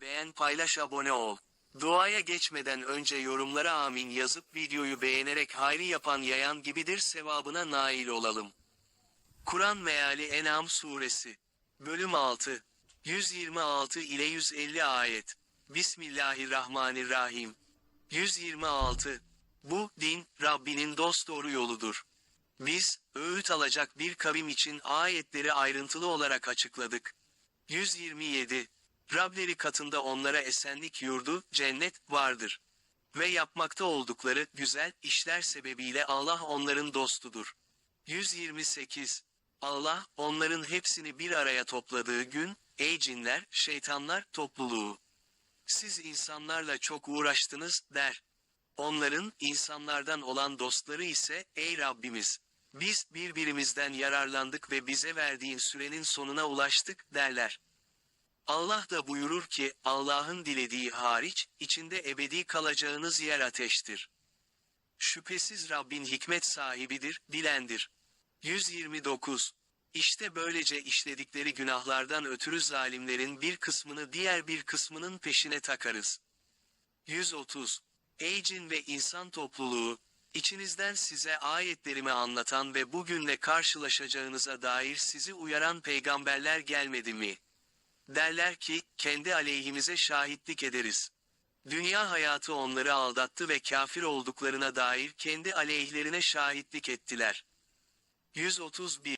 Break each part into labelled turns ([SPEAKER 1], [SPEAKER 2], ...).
[SPEAKER 1] Beğen paylaş abone ol. Duaya geçmeden önce yorumlara amin yazıp videoyu beğenerek hayri yapan yayan gibidir sevabına nail olalım. Kur'an Meali En'am Suresi Bölüm 6 126 ile 150 ayet Bismillahirrahmanirrahim 126 Bu din Rabbinin dosdoğru yoludur. Biz öğüt alacak bir kavim için ayetleri ayrıntılı olarak açıkladık. 127 Rableri katında onlara esenlik yurdu, cennet, vardır. Ve yapmakta oldukları güzel işler sebebiyle Allah onların dostudur. 128 Allah, onların hepsini bir araya topladığı gün, ey cinler, şeytanlar, topluluğu. Siz insanlarla çok uğraştınız, der. Onların, insanlardan olan dostları ise, ey Rabbimiz, biz birbirimizden yararlandık ve bize verdiğin sürenin sonuna ulaştık, derler. Allah da buyurur ki, Allah'ın dilediği hariç, içinde ebedi kalacağınız yer ateştir. Şüphesiz Rabbin hikmet sahibidir, bilendir. 129. İşte böylece işledikleri günahlardan ötürü zalimlerin bir kısmını diğer bir kısmının peşine takarız. 130. Ey cin ve insan topluluğu, içinizden size ayetlerimi anlatan ve bugünle karşılaşacağınıza dair sizi uyaran peygamberler gelmedi mi? Derler ki, kendi aleyhimize şahitlik ederiz. Dünya hayatı onları aldattı ve kafir olduklarına dair kendi aleyhlerine şahitlik ettiler. 131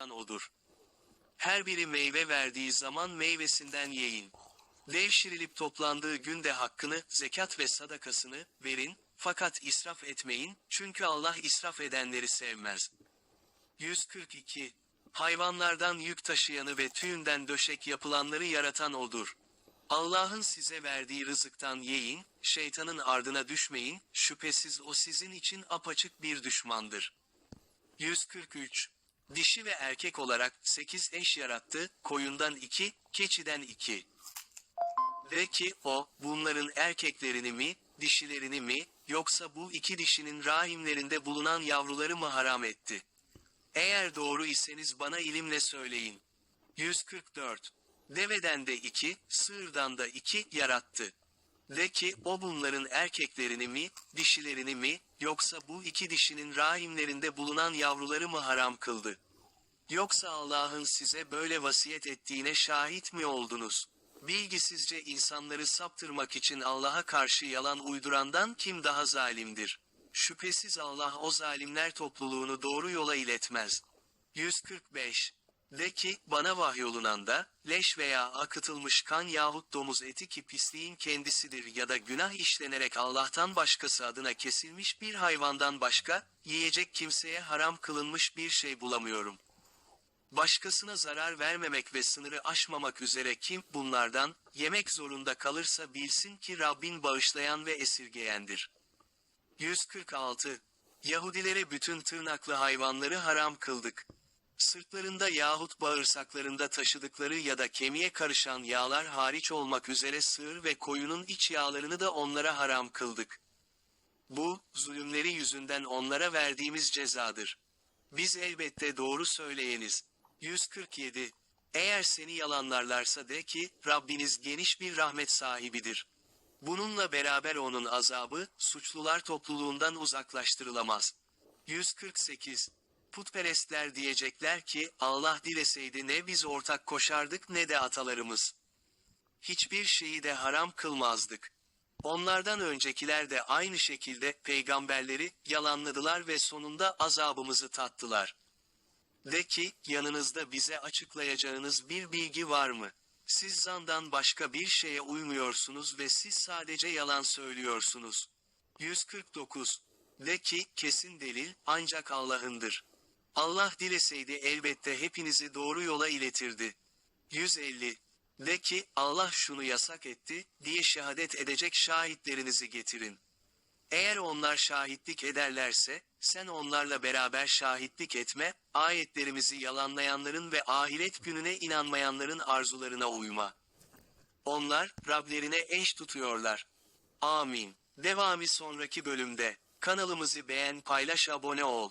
[SPEAKER 1] odur. Her biri meyve verdiği zaman meyvesinden yiyin. Devşirilip toplandığı günde hakkını, zekat ve sadakasını verin, fakat israf etmeyin, çünkü Allah israf edenleri sevmez. 142. Hayvanlardan yük taşıyanı ve tüyünden döşek yapılanları yaratan odur. Allah'ın size verdiği rızıktan yiyin, şeytanın ardına düşmeyin, şüphesiz o sizin için apaçık bir düşmandır. 143. Dişi ve erkek olarak 8 eş yarattı, koyundan 2, keçiden 2. De ki o, bunların erkeklerini mi, dişilerini mi, yoksa bu iki dişinin rahimlerinde bulunan yavruları mı haram etti? Eğer doğru iseniz bana ilimle söyleyin. 144. Deveden de iki, sığırdan da iki yarattı. De ki o bunların erkeklerini mi, dişilerini mi, yoksa bu iki dişinin rahimlerinde bulunan yavruları mı haram kıldı? Yoksa Allah'ın size böyle vasiyet ettiğine şahit mi oldunuz? Bilgisizce insanları saptırmak için Allah'a karşı yalan uydurandan kim daha zalimdir? Şüphesiz Allah o zalimler topluluğunu doğru yola iletmez. 145. De ki, bana vahyolunanda, leş veya akıtılmış kan yahut domuz eti ki pisliğin kendisidir ya da günah işlenerek Allah'tan başkası adına kesilmiş bir hayvandan başka, yiyecek kimseye haram kılınmış bir şey bulamıyorum. Başkasına zarar vermemek ve sınırı aşmamak üzere kim bunlardan yemek zorunda kalırsa bilsin ki Rabbin bağışlayan ve esirgeyendir. 146. Yahudilere bütün tırnaklı hayvanları haram kıldık. Sırtlarında yahut bağırsaklarında taşıdıkları ya da kemiğe karışan yağlar hariç olmak üzere sığır ve koyunun iç yağlarını da onlara haram kıldık. Bu, zulümleri yüzünden onlara verdiğimiz cezadır. Biz elbette doğru söyleyeniz. 147. Eğer seni yalanlarlarsa de ki, Rabbiniz geniş bir rahmet sahibidir. Bununla beraber onun azabı, suçlular topluluğundan uzaklaştırılamaz. 148. Putperestler diyecekler ki, Allah dileseydi ne biz ortak koşardık ne de atalarımız. Hiçbir şeyi de haram kılmazdık. Onlardan öncekiler de aynı şekilde peygamberleri yalanladılar ve sonunda azabımızı tattılar. De ki, yanınızda bize açıklayacağınız bir bilgi var mı? Siz zandan başka bir şeye uymuyorsunuz ve siz sadece yalan söylüyorsunuz. 149. De ki, kesin delil, ancak Allah'ındır. Allah dileseydi elbette hepinizi doğru yola iletirdi. 150. De ki, Allah şunu yasak etti, diye şehadet edecek şahitlerinizi getirin. Eğer onlar şahitlik ederlerse, sen onlarla beraber şahitlik etme, ayetlerimizi yalanlayanların ve ahiret gününe inanmayanların arzularına uyma. Onlar, Rablerine eş tutuyorlar. Amin. Devamı sonraki bölümde. Kanalımızı beğen, paylaş, abone ol.